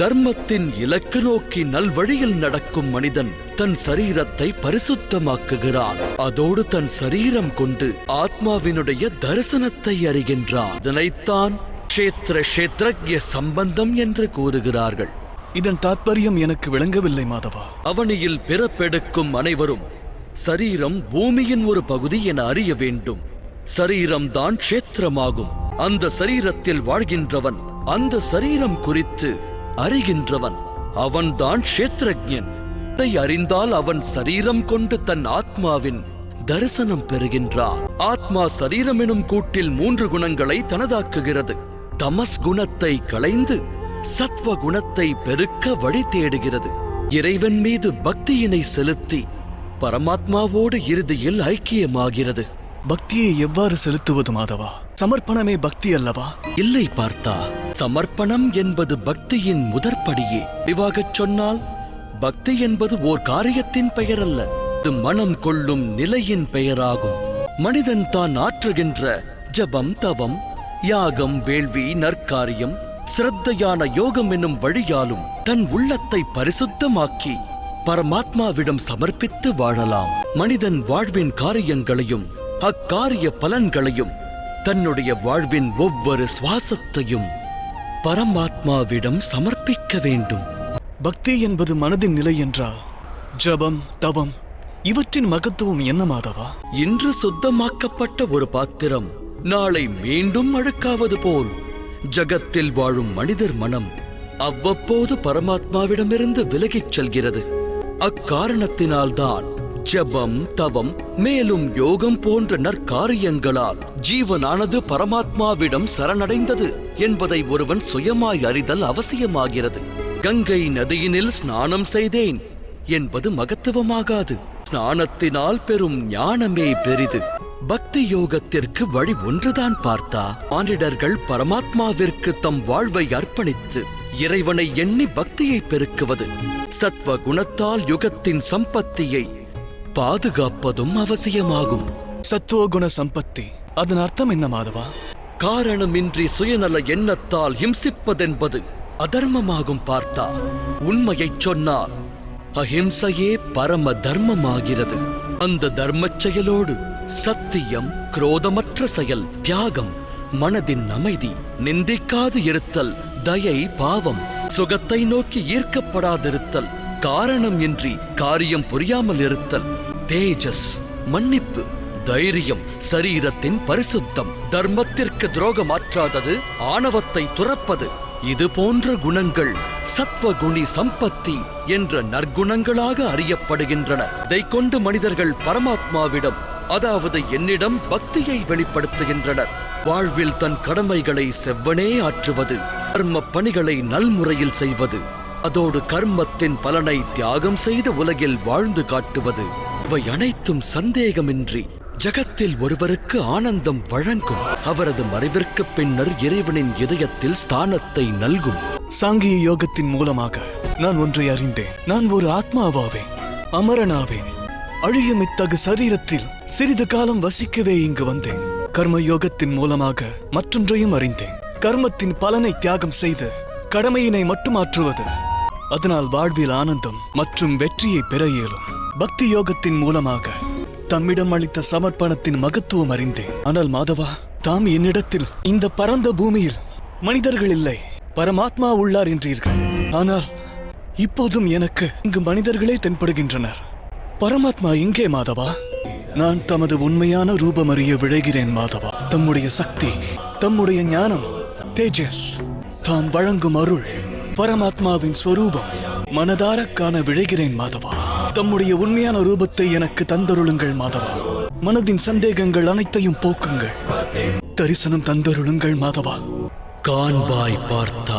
தர்மத்தின் இலக்கு நோக்கி நல்வழியில் நடக்கும் மனிதன் தன் சரீரத்தை பரிசுத்தமாக்குகிறான். அதோடு தன் சரீரம் கொண்டு ஆத்மாவினுடைய தரிசனத்தை அறிகின்றான். இதனைத்தான் க்ஷேத்திர க்ஷேத்ரஜ்ய சம்பந்தம் என்று கூறுகிறார்கள். இதன் தாத்பரியம் எனக்கு விளங்கவில்லை மாதவா. அவனியில் பிறப்பெடுக்கும் அனைவரும் சரீரம் பூமியின் ஒரு பகுதி என அறிய வேண்டும். சரீரம்தான் க்ஷேத்திரமாகும். அந்த சரீரத்தில் வாழ்கின்றவன் அந்த சரீரம் குறித்து அறிகின்றவன். அவன்தான் க்ஷேத்திரஜன் தை அறிந்தால் அவன் சரீரம் கொண்டு தன் ஆத்மாவின் தரிசனம் பெறுகின்றான். ஆத்மா சரீரம் எனும் கூட்டில் மூன்று குணங்களை தனதாக்குகிறது. தமஸ் குணத்தை களைந்து சத்வ குணத்தை பெருக்க வழி தேடுகிறது. இறைவன் மீது பக்தியினை செலுத்தி பரமாத்மாவோடு இறுதியில் ஐக்கியமாகிறது. பக்தியை எவ்வாறு செலுத்துவது மாதவா? சமர்ப்பணமே பக்தி அல்லவா? இல்லை பார்த்தா சமர்ப்பணம் என்பது பக்தியின் முதற்படியே. விவாகச் சொன்னால் பக்தி என்பது ஓர் காரியத்தின் பெயர் அல்ல இது மனம் கொள்ளும் நிலையின் பெயராகும். மனிதன் தான் ஆற்றுகின்ற ஜபம் தவம் யாகம் வேள்வி நற்காரியம் சிரத்தையான யோகம் என்னும் வழியாலும் தன் உள்ளத்தை பரிசுத்தமாக்கி பரமாத்மாவிடம் சமர்ப்பித்து வாழலாம். மனிதன் வாழ்வின் காரியங்களையும் அக்காரிய பலன்களையும் தன்னுடைய வாழ்வின் ஒவ்வொரு சுவாசத்தையும் பரமாத்மாவிடம் சமர்ப்பிக்க வேண்டும். பக்தி என்பது மனதின் நிலை என்றால் ஜபம் தவம் இவற்றின் மகத்துவம் என்ன மாதவா? இன்று சுத்தமாக்கப்பட்ட ஒரு பாத்திரம் நாளை மீண்டும் அழுக்காவது போல். ஜகத்தில் வாழும் மனிதர் மனம் அவ்வப்போது பரமாத்மாவிடமிருந்து விலகிச் செல்கிறது. அக்காரணத்தினால்தான் ஜெபம் தவம் மேலும் யோகம் போன்ற நற்காரியங்களால் ஜீவனானது பரமாத்மாவிடம் சரணடைந்தது என்பதை ஒருவன் சுயமாய் அறிதல் அவசியமாகிறது. கங்கை நதியினில் ஸ்நானம் செய்தேன் என்பது மகத்துவமாகாது. ஸ்நானத்தினால் பெறும் ஞானமே பெரிது. பக்தி யோகத்திற்கு வழி ஒன்றுதான் பார்த்தா. மானிடர்கள் பரமாத்மாவிற்கு தம் வாழ்வை அர்ப்பணித்து இறைவனை எண்ணி பக்தியை பெருக்குவது. சத்வ குணத்தால் யுகத்தின் சம்பத்தியை பாதுகாப்பதும் அவசியமாகும். சத்துவகுண சம்பத்தி. அதன் அர்த்தம் என்ன மாதவா? காரணமின்றி சுயநல எண்ணத்தால் ஹிம்சிப்பதென்பது அதர்மமாகும் பார்த்தா. உண்மையைச் சொன்னால் அஹிம்சையே பரம தர்மமாகிறது. அந்த தர்மச் செயலோடு சத்தியம் குரோதமற்ற செயல் தியாகம் மனதின் அமைதி நிந்திக்காது இருத்தல் தயை பாவம் சுகத்தை நோக்கி ஈர்க்கப்படாதிருத்தல் காரணம் இன்றி காரியம் புரியாமல் இருத்தல் தேஜஸ் மன்னிப்பு தைரியம் சரீரத்தின் பரிசுத்தம் தர்மத்திற்கு துரோகமாற்றாதது ஆணவத்தை துறப்பது இது போன்ற குணங்கள் சத்வகுணி சம்பத்தி என்ற நற்குணங்களாக அறியப்படுகின்றன. இதை கொண்டு மனிதர்கள் பரமாத்மாவிடம் அதாவது என்னிடம் பக்தியை வெளிப்படுத்துகின்றனர். வாழ்வில் தன் கடமைகளை செவ்வனே ஆற்றுவது கர்ம பணிகளை நல்முறையில் செய்வது அதோடு கர்மத்தின் பலனை தியாகம் செய்து உலகில் வாழ்ந்து காட்டுவது. இவை அனைத்தும் சந்தேகமின்றி ஜகத்தில் ஒருவருக்கு ஆனந்தம் வழங்கும். அவரது மறைவிற்கு பின்னர் இறைவனின் இதயத்தில் ஸ்தானத்தை நல்கும். சாங்கிய யோகத்தின் மூலமாக நான் ஒன்றை அறிந்தேன். நான் ஒரு ஆத்மாவாவேன். அமரனாவேன். அழியும் இத்தகு சரீரத்தில் சிறிது காலம் வசிக்கவே இங்கு வந்தேன். கர்ம யோகத்தின் மூலமாக மற்றொன்றையும் அறிந்தேன். கர்மத்தின் பலனை தியாகம் செய்து கடமையினை மட்டுமாற்றுவது அதனால் வாழ்வில் ஆனந்தம் மற்றும் வெற்றியை பெற இயலும். பக்தி யோகத்தின் மூலமாக தம்மிடம் அளித்த சமர்ப்பணத்தின் மகத்துவம் அறிந்தேன். ஆனால் மாதவா தாம் என்னிடத்தில் இந்த பரந்த பூமியில் மனிதர்கள் இல்லை பரமாத்மா உள்ளார் என்றீர்கள். ஆனால் இப்போதும் எனக்கு இங்கு மனிதர்களே தென்படுகின்றனர். பரமாத்மா எங்கே மாதவா? நான் தமது உண்மையான ரூபம் அறிய விழைகிறேன் மாதவா. தம்முடைய சக்தி தம்முடைய ஞானம் தேஜஸ் தாம் வழங்கும் அருள் பரமாத்மாவின் ஸ்வரூபம் மனதார காண விழைகிறேன் மாதவா. தம்முடைய உண்மையான ரூபத்தை எனக்கு தந்தருளுங்கள் மாதவா. மனதின் சந்தேகங்கள் அனைத்தையும் போக்குங்கள். தரிசனம் தந்தருளுங்கள் மாதவா. காண்பாய் பார்த்தா.